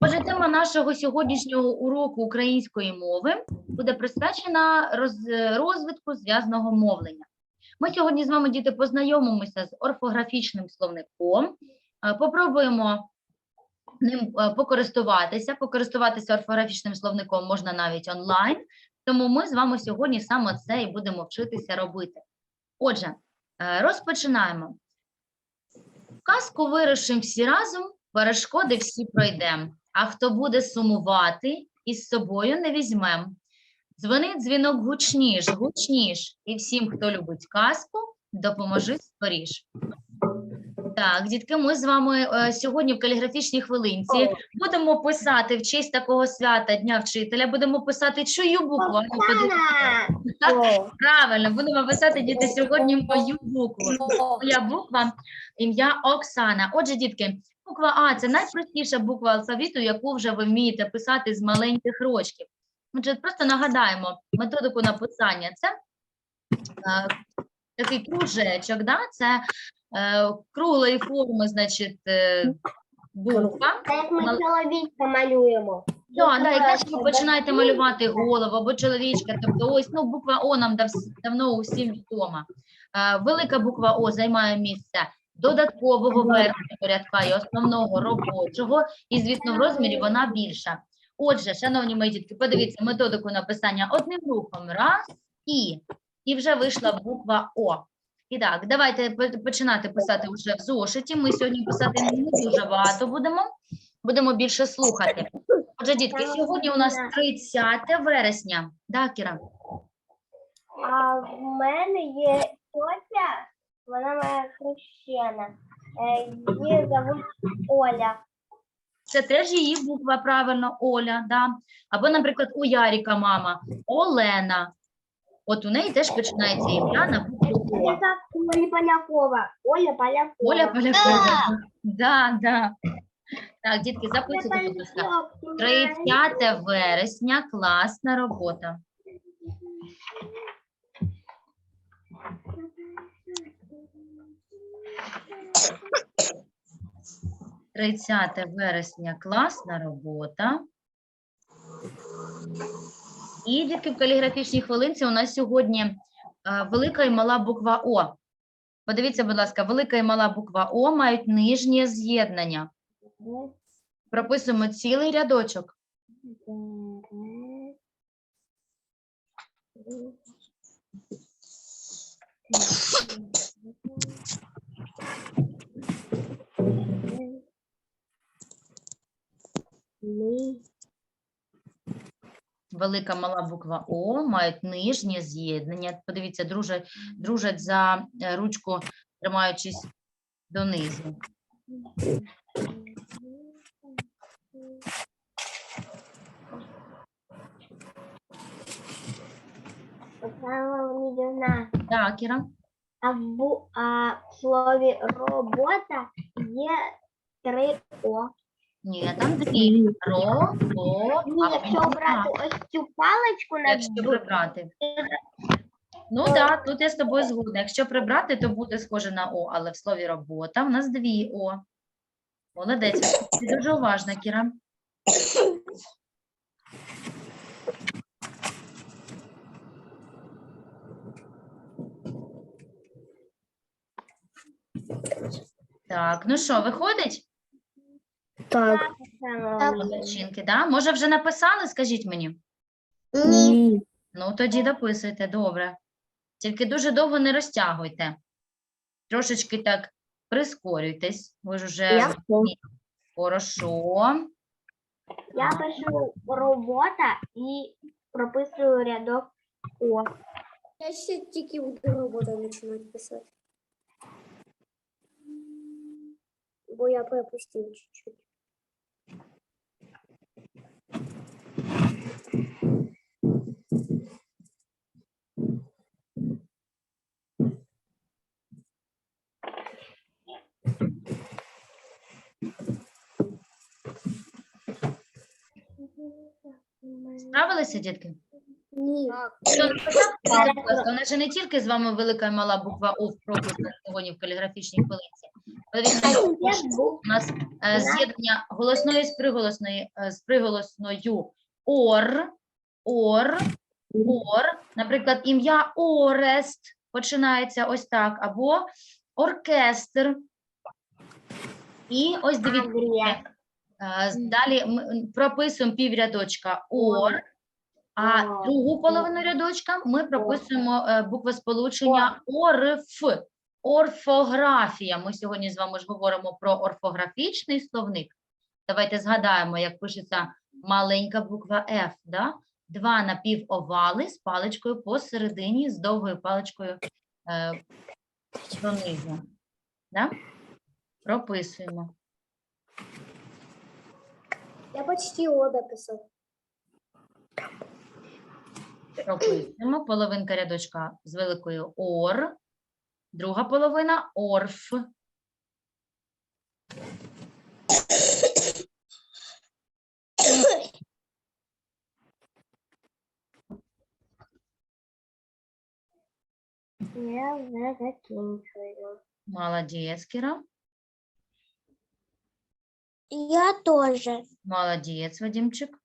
Отже, тема нашого сьогоднішнього уроку української мови буде присвячена розвитку зв'язного мовлення. Ми сьогодні з вами, діти, познайомимося з орфографічним словником, е, попробуємо ним е, покористуватися. Покористуватися орфографічним словником можна навіть онлайн, тому ми з вами сьогодні саме це і будемо вчитися робити. Отже, е, розпочинаємо. Казку вирушимо всі разом, перешкоди всі пройдем. А хто буде сумувати, із собою не візьмем. Дзвонить дзвінок гучніш, гучніш, і всім, хто любить казку, допоможи скоріш. Так, дітки, ми з вами е, сьогодні в каліграфічній хвилинці будемо писати в честь такого свята Дня вчителя, будемо писати чию букву. А ну, подивіться. Правильно, будемо писати діти сьогодні мою букву. Моя буква ім'я Оксана. Отже, дітки, буква А це найпростіша буква алфавіту, яку вже ви вмієте писати з маленьких рочків. Отже, просто нагадаємо методику написання. Це е, такий кружечок, да? це круглої форми, значить, е, буква. Як ми чоловічка малюємо. Да, да, і теж ви починаєте малювати голову або чоловічка. Тобто, ось ну, буква О нам дав- давно усім відома. Е, велика буква О займає місце додаткового верхнього рядка і основного робочого, і, звісно, в розмірі вона більша. Отже, шановні мої дітки, подивіться методику написання одним рухом. Раз і. І вже вийшла буква О. І так, давайте починати писати вже в зошиті. Ми сьогодні писати не дуже багато будемо. Будемо більше слухати. Отже, дітки, сьогодні у нас 30 вересня. Да, Кіра? А в мене є тетя, вона моя хрещена. Е, Її зовуть Оля. Це теж її буква правильно, Оля, да. Або, наприклад, у Яріка мама Олена. От у неї теж починається ім'я на букву Оля Полякова. Оля Полякова. Оля Полякова. Да, да. Так, дітки, записуйте, будь ласка. 30 вересня, класна робота. – 30 вересня класна робота. І дітки в каліграфічній хвилинці у нас сьогодні велика і мала буква О. Подивіться, будь ласка, велика і мала буква О мають нижнє з'єднання. Прописуємо цілий рядочок. Велика мала буква О мають нижнє з'єднання. Подивіться, дружать, дружать за е, ручку, тримаючись донизу. Так, Кіра? а в, а в слові робота є три О. Ні, там дві. Ро, бо, Ні, якщо брати ось цю паличку на якщо прибрати. Ну так, тут я з тобою згодна. Якщо прибрати, то буде схоже на О, але в слові робота в нас дві О. Молодець, ти дуже уважна, Кіра. Так, ну що, виходить? Так. Молодчинки, да? Може, вже написали, скажіть мені? Ні. Ну, тоді дописуйте, добре. Тільки дуже довго не розтягуйте. Трошечки так прискорюйтесь. Ви ж уже Я Хорошо. Я пишу робота і прописую рядок О. Я ще тільки буду роботу починати писати. Бо я пропустив чуть-чуть. Справилися, дітки? Ні. У нас же не тільки з вами велика і мала буква О в пропуску сьогодні в каліграфічній хвилинці. У нас е, з'єднання голосної з приголосною, е, з приголосною ор, ор, ор. Наприклад, ім'я Орест починається ось так, або оркестр. І ось дивіться, Далі ми прописуємо піврядочка ор, а другу половину рядочка ми прописуємо е, буквосполучення орф. Орфографія. Ми сьогодні з вами ж говоримо про орфографічний словник. Давайте згадаємо, як пишеться маленька буква F. Да? Два напівовали з паличкою посередині, з довгою паличкою е, донизу. Да? Прописуємо. Я почти О дописав. Прописуємо. Половинка рядочка з великою ор, друга половина орф. Я вже закінчую. Молодець, Кіра. Я тоже. Молодець, Вадимчик.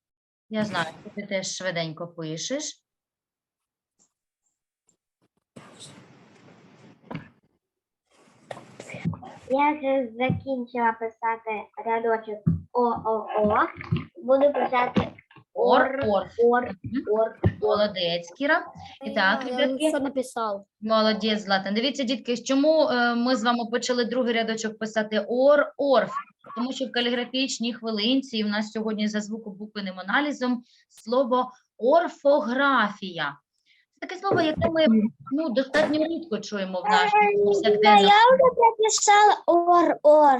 Я знаю, що ти теж швиденько пишеш. Я вже закінчила писати рядочок ООО. Буду писати Ор, ор, орф. ор, ор. Молодець, Кіра. І так, ребятки. все написав. Молодець, Злата. Дивіться, дітки, чому е, ми з вами почали другий рядочок писати ор, орф? Тому що в каліграфічній хвилинці у нас сьогодні за звукобуквенним аналізом слово орфографія. Це таке слово, яке ми ну, достатньо рідко чуємо в нашому повсякденному. вже написала ор, ор.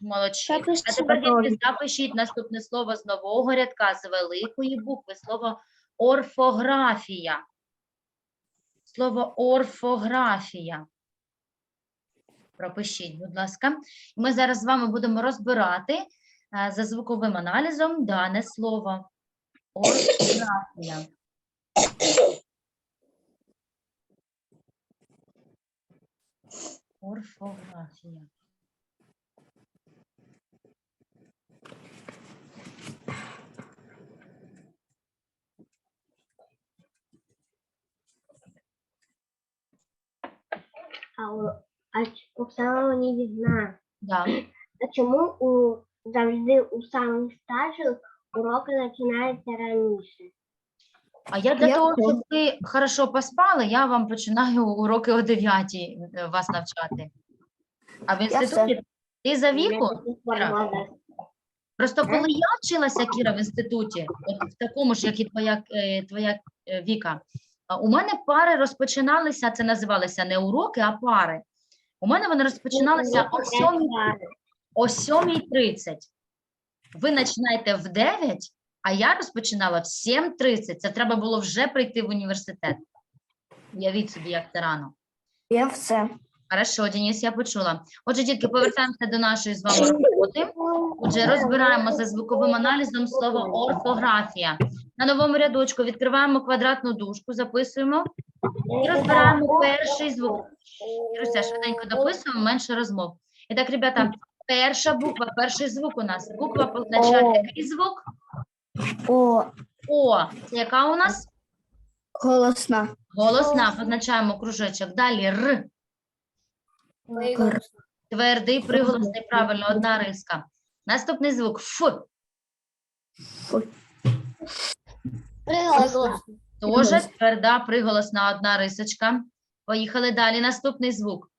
Молодці. А тепер дітки, запишіть наступне слово з нового рядка, з великої букви, слово орфографія. Слово орфографія. Пропишіть, будь ласка. Ми зараз з вами будемо розбирати е, за звуковим аналізом дане слово. Орфографія. Орфографія. А, а Оксана Леонідівна, Да. а чому у, завжди у самих старших уроки починаються раніше? А я для Я того, щоб ви хорошо поспали, я вам починаю уроки о 9 вас навчати. А в інституті ти за віку? Кіра? Просто Е? коли я вчилася, Кіра, в інституті, от в такому ж, як і твоя, е, твоя е, Віка, у мене пари розпочиналися, це називалися не уроки, а пари. У мене вони розпочиналися о 7 о 7.30. Ви починаєте в 9, а я розпочинала в 7.30. Це треба було вже прийти в університет. Уявіть собі, як це рано. Я все. Хорошо, Денис, я почула. Отже, дітки, повертаємося до нашої з вами роботи. Отже, розбираємо за звуковим аналізом слово орфографія. На новому рядочку відкриваємо квадратну дужку, записуємо і розбираємо перший звук. Іруся, швиденько дописуємо, менше розмов. І так, ребята, перша буква, перший звук у нас. Буква позначає який звук? О, О. Це яка у нас? голосна. Голосна. Позначаємо кружечок. Далі Р. Твердий, приголосний, правильно, одна риска. Наступний звук Ф. Тоже тверда, приголосна, одна рисочка. Поїхали далі. Наступний звук.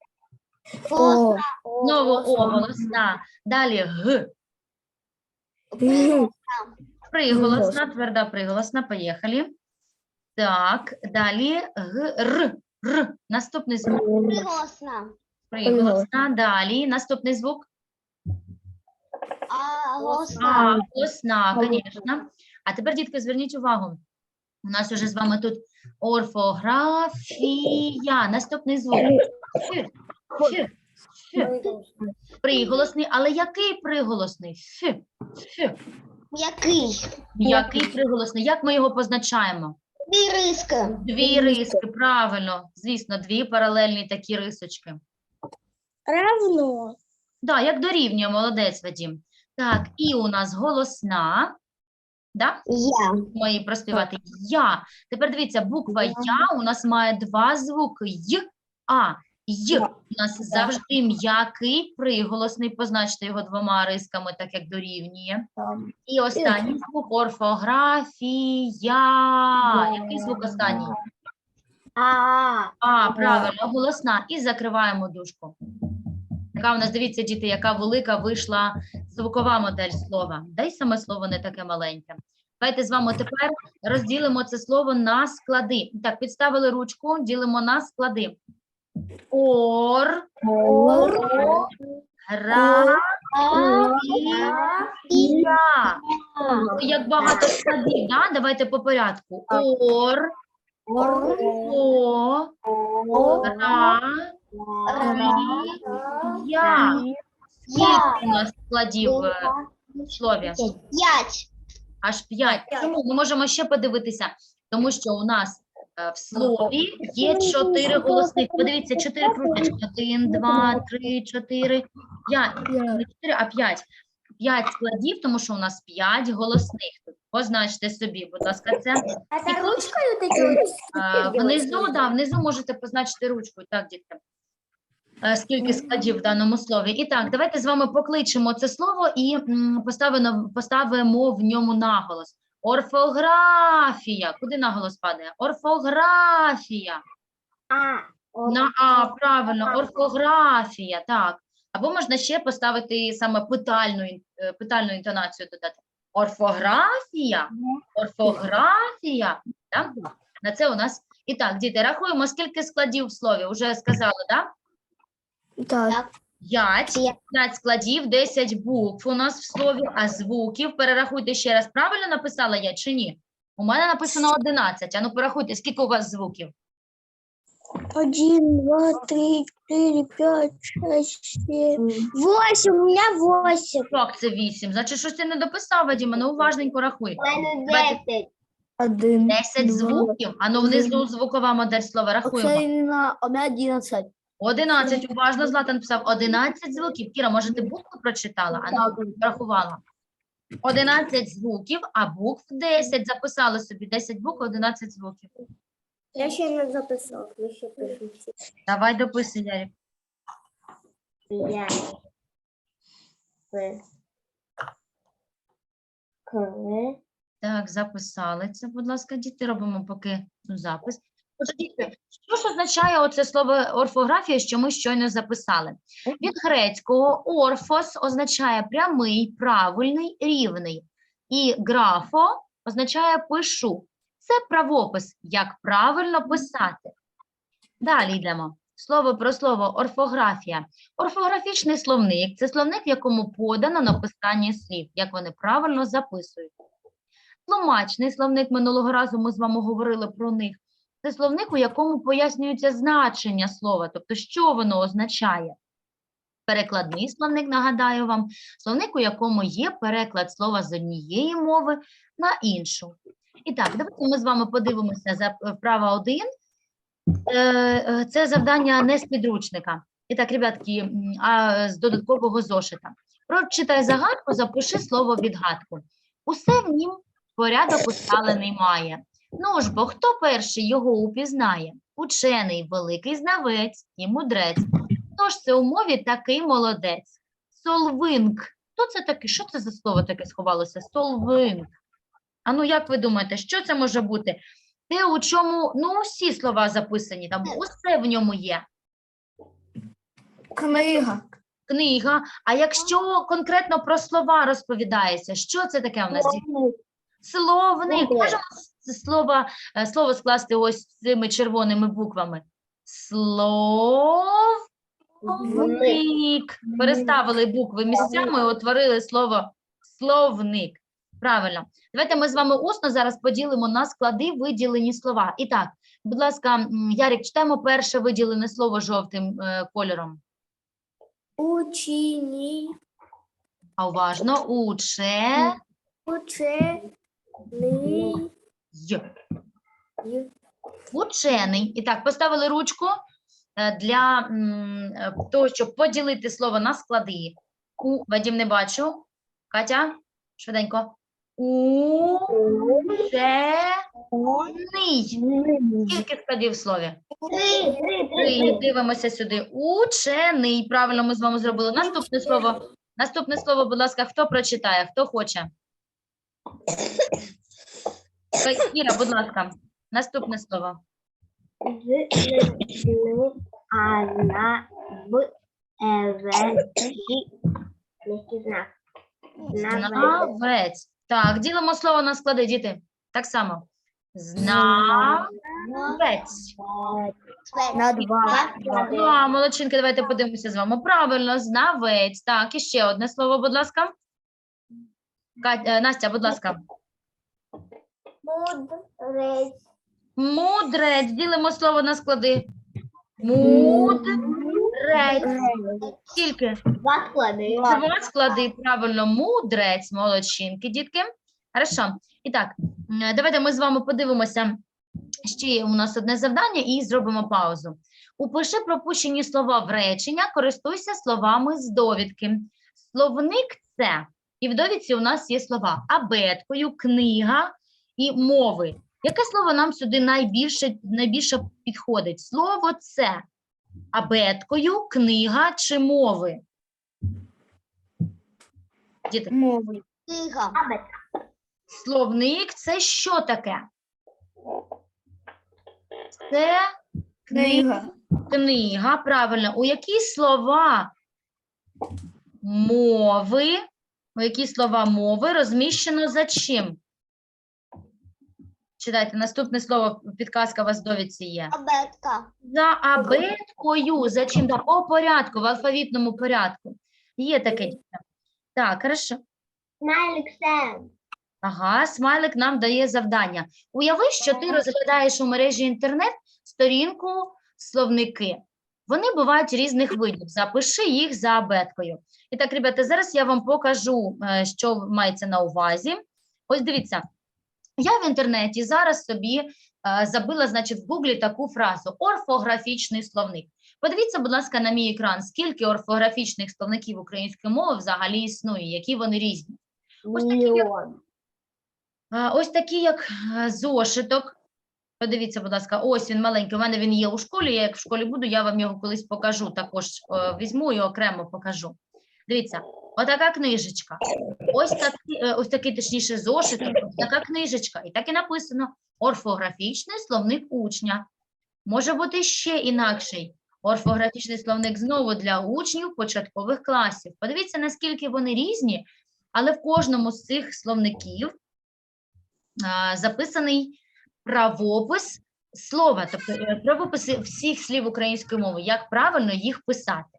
О, Знову О, голосна. Далі Г. Приголосна, тверда, приголосна. Поїхали. Так, далі Г, Р. Р. Наступний звук. Приголосна. Приголосна. Далі. Наступний звук. А, А, голосна, звісно. А тепер, дітки, зверніть увагу. У нас уже з вами тут орфографія. Наступний звук. Ф. Ф. Ф. Приголосний, але який приголосний? Ф. Ф. Який? Який приголосний? Як ми його позначаємо? Дві риски. Дві риски, правильно. Звісно, дві паралельні такі рисочки. Равно. Да, як дорівнює, молодець, Вадім. Так, і у нас голосна. Да? Я. Мої проспівати я. Тепер дивіться, буква Я. у нас має два звуки й, а. Й у нас завжди м'який приголосний, позначте його двома рисками, так як дорівнює. І останній звук орфографія. Який звук останній? А. А, правильно, голосна. І закриваємо дужку. Така у нас, дивіться, діти, яка велика вийшла звукова модель слова. Дай саме слово не таке маленьке. Давайте з вами тепер розділимо це слово на склади. Так, підставили ручку, ділимо на склади. Ор, гра, і я. Як багато складів, да? давайте по порядку. Ор, о, гра, я. Скільки у нас складів е, в слові? П'ять. Аж п'ять. Чому? Ми можемо ще подивитися, тому що у нас е, в слові є чотири голосних. Подивіться, чотири круточки. Один, два, три, чотири, п'ять. Не чотири, а п'ять. П'ять складів, тому що у нас п'ять голосних. Позначте собі, будь ласка, це. А це ручкою такі ось? Е, Внизу, да, внизу можете позначити ручкою, так, дітки. Е, Скільки складів в даному слові. І так, давайте з вами покличемо це слово і поставимо, поставимо в ньому наголос. Орфографія. Куди наголос падає? Орфографія. А. На А, правильно, орфографія, так. Або можна ще поставити саме питальну, е, питальну інтонацію додати. Орфографія, орфографія. Так? На це у нас. І так, діти, рахуємо, скільки складів в слові. Уже сказали, так? Так. П'ять. П'ять. П'ять складів, 10 букв у нас в слові, а звуків. Перерахуйте ще раз, правильно написала я чи ні? У мене написано 11. А ну порахуйте, скільки у вас звуків? Один, два, три, четыре, пять, шесть, семь. Восемь. У меня восемь. Так, це 8. Значить, щось ти не дописав, Вадима, ну уважненько рахуй. У мене Давайте. десять. Один. 10 звуків, а ну внизу звукова модель слова рахуємо. іменно у мене одинадцять. 11, уважно, Златан писав, 11 звуків. Кіра, може ти букву прочитала, а ну рахувала. 11 звуків, а букв 10. Записали собі 10 букв, 11 звуків. Я ще не записав, ми ще пишемо. Давай дописуй, Ярик. П'ять. П. К. Так, записали це, будь ласка, діти. Робимо поки ну, запис. Що ж означає оце слово орфографія, що ми щойно записали? Від грецького орфос означає прямий, правильний, рівний. І графо означає пишу. Це правопис, як правильно писати. Далі йдемо. Слово про слово орфографія. Орфографічний словник це словник, в якому подано написання слів, як вони правильно записують. Тлумачний словник минулого разу ми з вами говорили про них. Це словник, у якому пояснюється значення слова, тобто що воно означає. Перекладний словник, нагадаю вам, словник, у якому є переклад слова з однієї мови на іншу. І так, давайте ми з вами подивимося за вправа 1. Е, е, Це завдання не з підручника. І так, ребятки, а з додаткового зошита. Прочитай загадку, запиши слово відгадку. Усе в нім порядок усталений має. Ну ж бо хто перший його упізнає? Учений, великий знавець і мудрець. Хто ж це у мові такий молодець? Солвинк. Хто це такий? Що це за слово таке сховалося? Солвинк. А ну як ви думаєте, що це може бути? Те, у чому ну всі слова записані, там усе в ньому є. Книга. Книга. А якщо конкретно про слова розповідається, що це таке у нас? Словник. Словник. Можемо слово, е, слово скласти ось цими червоними буквами. Словник. Переставили букви місцями і утворили слово словник. Правильно. Давайте ми з вами усно зараз поділимо на склади виділені слова. І так, будь ласка, Ярик, читаємо перше виділене слово жовтим е, кольором. Учені. А уважно. Уче. Учений. Й. Учений. І так, поставили ручку е, для е, того, щоб поділити слово на склади. У, Вадім, не бачу. Катя, швиденько. Учений. Скільки складів в слові? Три. Дивимося сюди. Учений. Правильно ми з вами зробили. Наступне слово. Наступне слово, будь ласка, хто прочитає? Хто хоче? Іра, будь ласка. Наступне слово. Н, В, знак. Знавець. Так, ділимо слово на склади, діти. Так само. Знавець. На два. Молодчинки, давайте подивимося з вами. Правильно, знавець. Так, і ще одне слово, будь ласка. Кать- е, Настя, будь ласка. Мудрець. Мудрець. Ділимо слово на склади. Мудрець. Скільки? Два склади. Два склади, правильно, мудрець, молодчинки, дітки. Хорошо. І так, давайте ми з вами подивимося. Ще є у нас одне завдання і зробимо паузу. Упиши пропущені слова в речення, користуйся словами з довідки. Словник це. І в довідці у нас є слова абеткою, книга і мови. Яке слово нам сюди найбільше, найбільше підходить? Слово це абеткою, книга чи мови? Діти, Мови. словник це що таке? Це Книга. книга, правильно. У які слова мови, у які слова мови розміщено за чим? Читайте, наступне слово, підказка у вас в довідці є. Абетка. За абеткою, за чим? По порядку, в алфавітному порядку. Є таке. діти. Так, хорошо. Смайлик Сем. Ага, смайлик нам дає завдання. Уяви, що ти розглядаєш у мережі інтернет сторінку словники. Вони бувають різних видів. Запиши їх за абеткою. І так, ребята, зараз я вам покажу, е, що мається на увазі. Ось дивіться, я в інтернеті зараз собі е, забила, значить, в Гуглі таку фразу орфографічний словник. Подивіться, будь ласка, на мій екран, скільки орфографічних словників української мови взагалі існує, які вони різні. Ось такі, як. Ось такий, як е, зошиток. Подивіться, будь ласка, ось він маленький. У мене він є у школі. Я як в школі буду, я вам його колись покажу. Також е, візьму і окремо покажу. Дивіться, отака книжечка. Ось такий, е, ось такий точніше зошиток, така книжечка. І так і написано: орфографічний словник учня. Може бути ще інакший. Орфографічний словник знову для учнів початкових класів. Подивіться, наскільки вони різні, але в кожному з цих словників а, записаний правопис слова, тобто е, правописи всіх слів української мови, як правильно їх писати.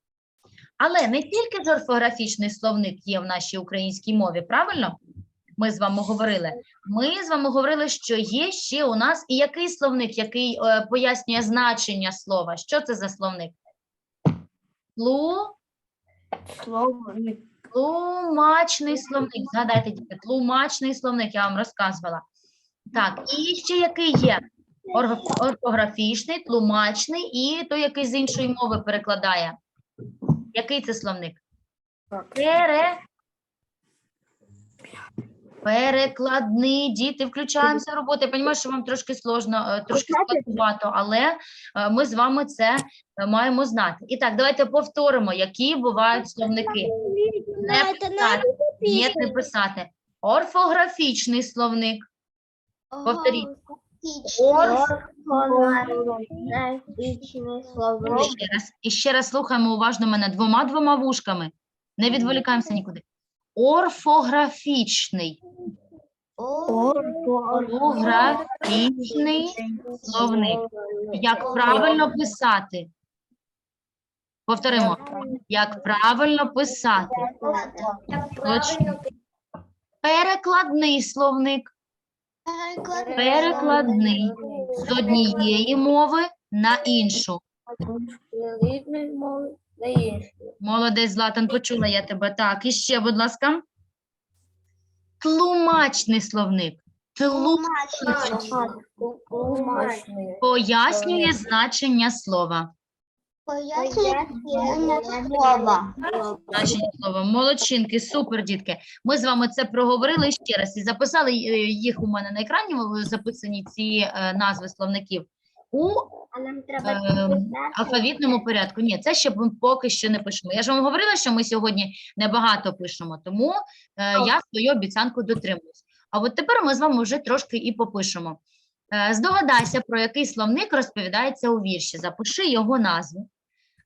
Але не тільки ж орфографічний словник є в нашій українській мові, правильно? Ми з вами говорили. Ми з вами говорили, що є ще у нас і який словник, який е, пояснює значення слова. Що це за словник? Тлу, Словник. тлумачний словник. Згадайте, діти, тлумачний словник, я вам розказувала. Так, і ще який є? Орфографічний, тлумачний і той, який з іншої мови перекладає. Який це словник? Пере... Перекладний. Діти, включаємося в роботу. Я розумію, що вам трошки сложно, е, трошки складновато, але е, ми з вами це е, маємо знати. І так, давайте повторимо, які бувають словники. Не писати. Ні, не писати. Орфографічний словник. Повторіть. Ще раз. І ще раз слухаємо уважно мене двома-двома вушками. Не відволікаємося нікуди. Орфографічний. Орфографічний словник. Як правильно писати? Повторимо. Як правильно писати? Перекладний словник. Перекладний. З однієї мови на іншу. Молодець, Златан, почула я тебе. Так, і ще, будь ласка. Тлумачний словник. Тлу пояснює значення слова. Пояснення слова. Значення слова. Молодчинки, супер, дітки. Ми з вами це проговорили ще раз і записали е, їх у мене на екрані. Записані ці е, назви словників у підписати. алфавітному порядку. Ні, це ще ми поки що не пишемо. Я ж вам говорила, що ми сьогодні небагато пишемо, тому е, я свою обіцянку дотримуюсь. А от тепер ми з вами вже трошки і попишемо. Е, здогадайся, про який словник розповідається у вірші. Запиши його назву.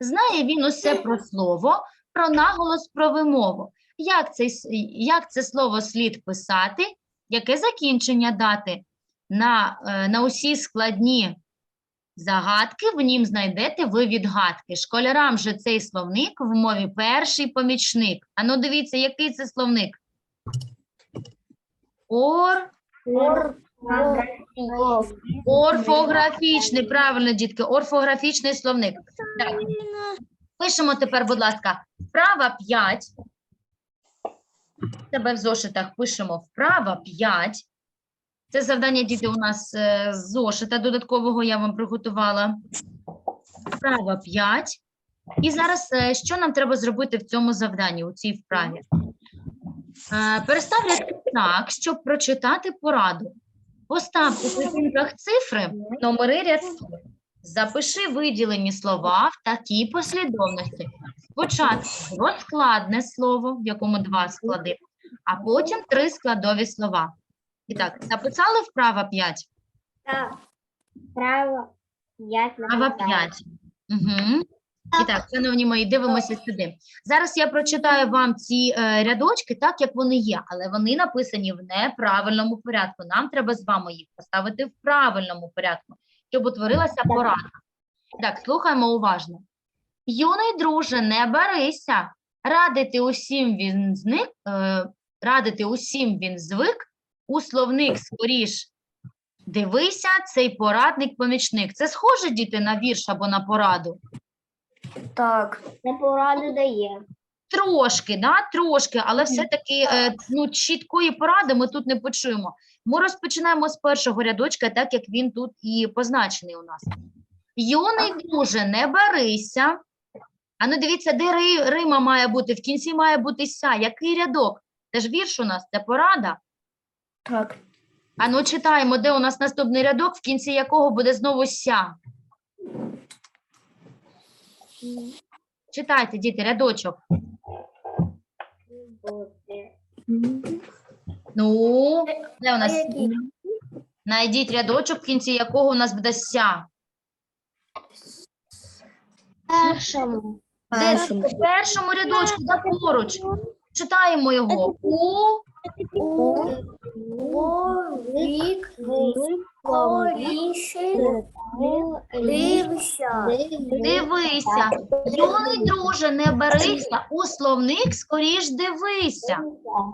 Знає він усе про слово, про наголос, про вимову. Як, цей, с- як це слово слід писати, яке закінчення дати? На, е, на усі складні Загадки в нім знайдете ви відгадки. Школярам же цей словник в мові перший помічник. Ану, дивіться, який це словник? Ор, орфографічний, правильно, дітки, орфографічний словник. Так. Пишемо тепер, будь ласка, вправа 5. Тебе в зошитах пишемо вправа 5. Це завдання, діти, у нас е, з зошита додаткового я вам приготувала. Вправа 5. І зараз е, що нам треба зробити в цьому завданні, у цій вправі? Е, так, щоб прочитати пораду. Постав у клітинках цифри, номери рядків. Запиши виділені слова в такій послідовності. Спочатку розкладне слово, в якому два склади, а потім три складові слова. І так, записали вправа 5? Так. Право. Я Вправа 5. Угу. І так, шановні мої, дивимося сюди. Зараз я прочитаю вам ці е, рядочки так, як вони є, але вони написані в неправильному порядку. Нам треба з вами їх поставити в правильному порядку, щоб утворилася порада. Так, слухаємо уважно. Юний друже, не барися. Радити усім він зник, е, радити усім він звик, у словник скоріш Дивися, цей порадник-помічник. Це схоже, діти, на вірш або на пораду? Так. Це пораду дає. Трошки, да? трошки, але все-таки е, ну, чіткої поради ми тут не почуємо. Ми розпочинаємо з першого рядочка, так як він тут і позначений у нас. Юний друже, не барися. А ну дивіться, де ри, Рима має бути? В кінці має бути ся. Який рядок? Це ж вірш у нас, це порада. Так. А ну читаємо, де у нас наступний рядок, в кінці якого буде знову ся. Читайте, діти, рядочок. Ну, де у нас? Найдіть рядочок, в кінці якого у нас буде ся. Першому. Де ж? У першому рядочку, да, поруч. Читаємо його. У Вік, скоріше, дивися. дивися. Юний друже, не берися. У словник скоріш дивися.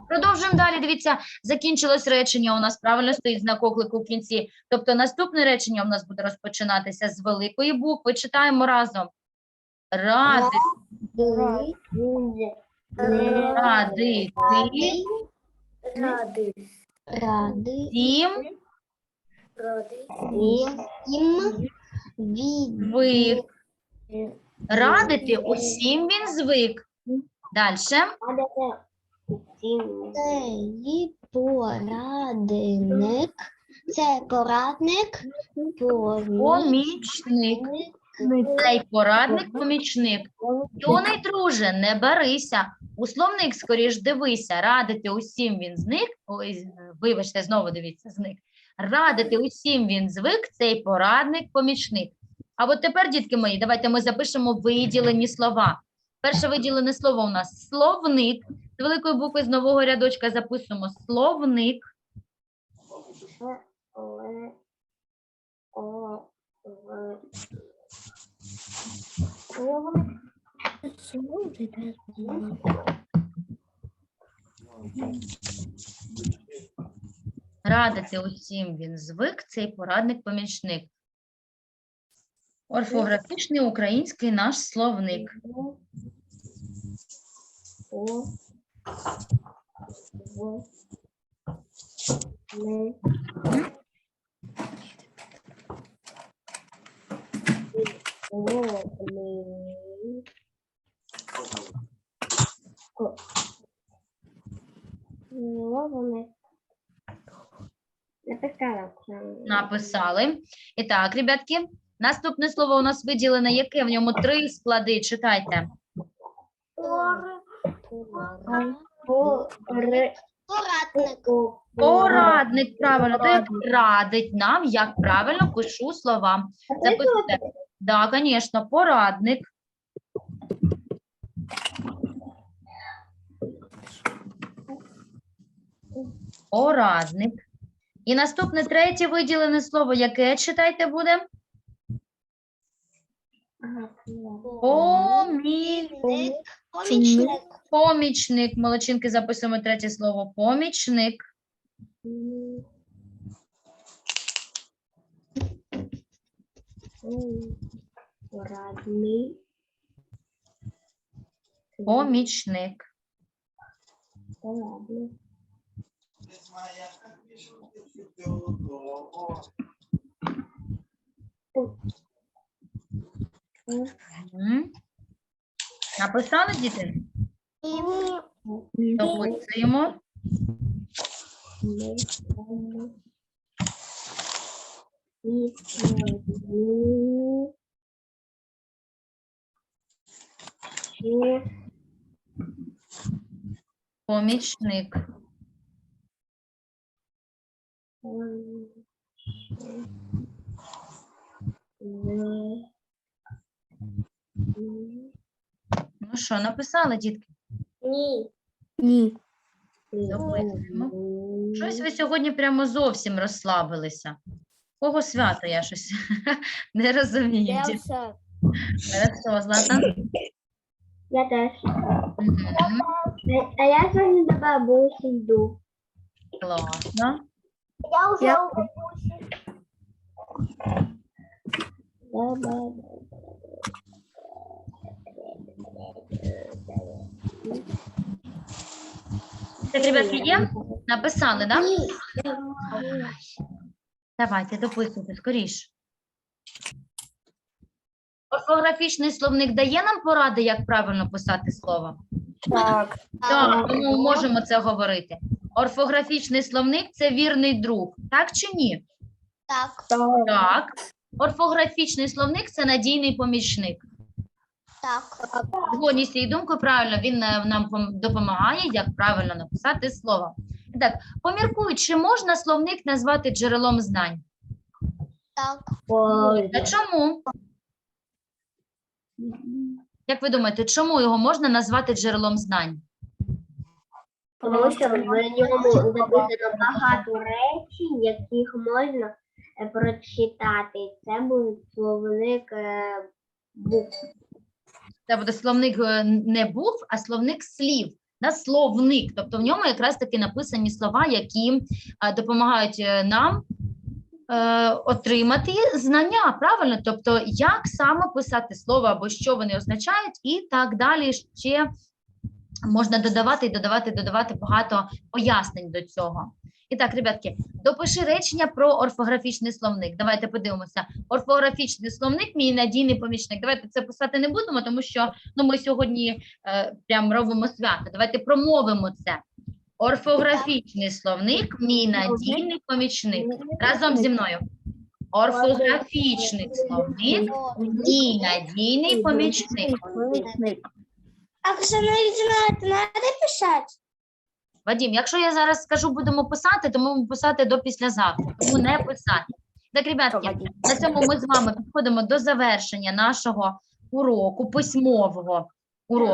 Продовжуємо далі. Дивіться, закінчилось речення. У нас правильно стоїть знак оклику в кінці. Тобто наступне речення у нас буде розпочинатися з великої букви. Читаємо разом. Ради, ради, ти, Ради. Ради. тім, Ради. Їм. звик. Радити усім він звик. Усім. Цей порадник. Це порадник. Помічник. Цей порадник помічник. Юний друже, не барися. У словник скоріш дивися. Радити усім він зник. Ой, вибачте, знову дивіться, зник. Радити усім він звик, цей порадник помічник. А от тепер, дітки мої, давайте ми запишемо виділені слова. Перше виділене слово у нас словник. З великої букви з нового рядочка записуємо словник. Радити усім він звик, цей порадник-помічник. Орфографічний український наш словник. О, в. Ми. Вовни. О. Вовни. Написала. Написали. І так, ребятки, наступне слово у нас виділене, яке в ньому три склади. Читайте. Порадник. Порадник, правильно, то як радить нам, як правильно пишу слова. Записуйте. Да, звісно, порадник. Порадник. І наступне третє виділене слово, яке читайте буде? Помічник. Помічник. Молодчинки, записуємо третє слово. Помічник. Порадний. Помічник. Порадний. Мгм. Написали, діти? Дописуємо. Ми Помічник. Ну що, написали, дітки? Ні. Ні. Щось ви сьогодні прямо зовсім розслабилися. Кого свято я щось не розумію. Я все. Хорошо, Злата. Я теж. А я сьогодні до бабусі йду. Класно. Я вже у бабусі. Так, ребятки, є? Написали, так? Да? Давайте, дописуйте скоріш. Орфографічний словник дає нам поради, як правильно писати слово? Так. Так, тому можемо це говорити. Орфографічний словник це вірний друг, так чи ні? Так. Так. Орфографічний словник це надійний помічник. Так. Згодні з цією думкою, правильно, він е, нам пом- допомагає, як правильно написати слово. Так, поміркуй, чи можна словник назвати джерелом знань? Так. Та чому? Як ви думаєте, чому його можна назвати джерелом знань? Тому що в ньому записано багато речень, яких можна е, прочитати. Це був словник е, букв. Це буде словник е, не був, а словник слів. На словник, тобто в ньому якраз таки написані слова, які е, допомагають е, нам е, отримати знання, правильно? Тобто, як саме писати слово або що вони означають, і так далі ще можна додавати додавати, додавати багато пояснень до цього. І так, ребятки, допиши речення про орфографічний словник. Давайте подивимося. Орфографічний словник мій надійний помічник. Давайте це писати не будемо, тому що ну, ми сьогодні е, прям робимо свято. Давайте промовимо це. Орфографічний словник мій надійний помічник. Разом зі мною. Орфографічний словник мій надійний помічник. А Оксана Леонидовна, надо писать? Вадім, якщо я зараз скажу, будемо писати, то ми будемо писати до післязавтра, тому не писати. Так, ребятки, на цьому ми з вами підходимо до завершення нашого уроку, письмового уроку.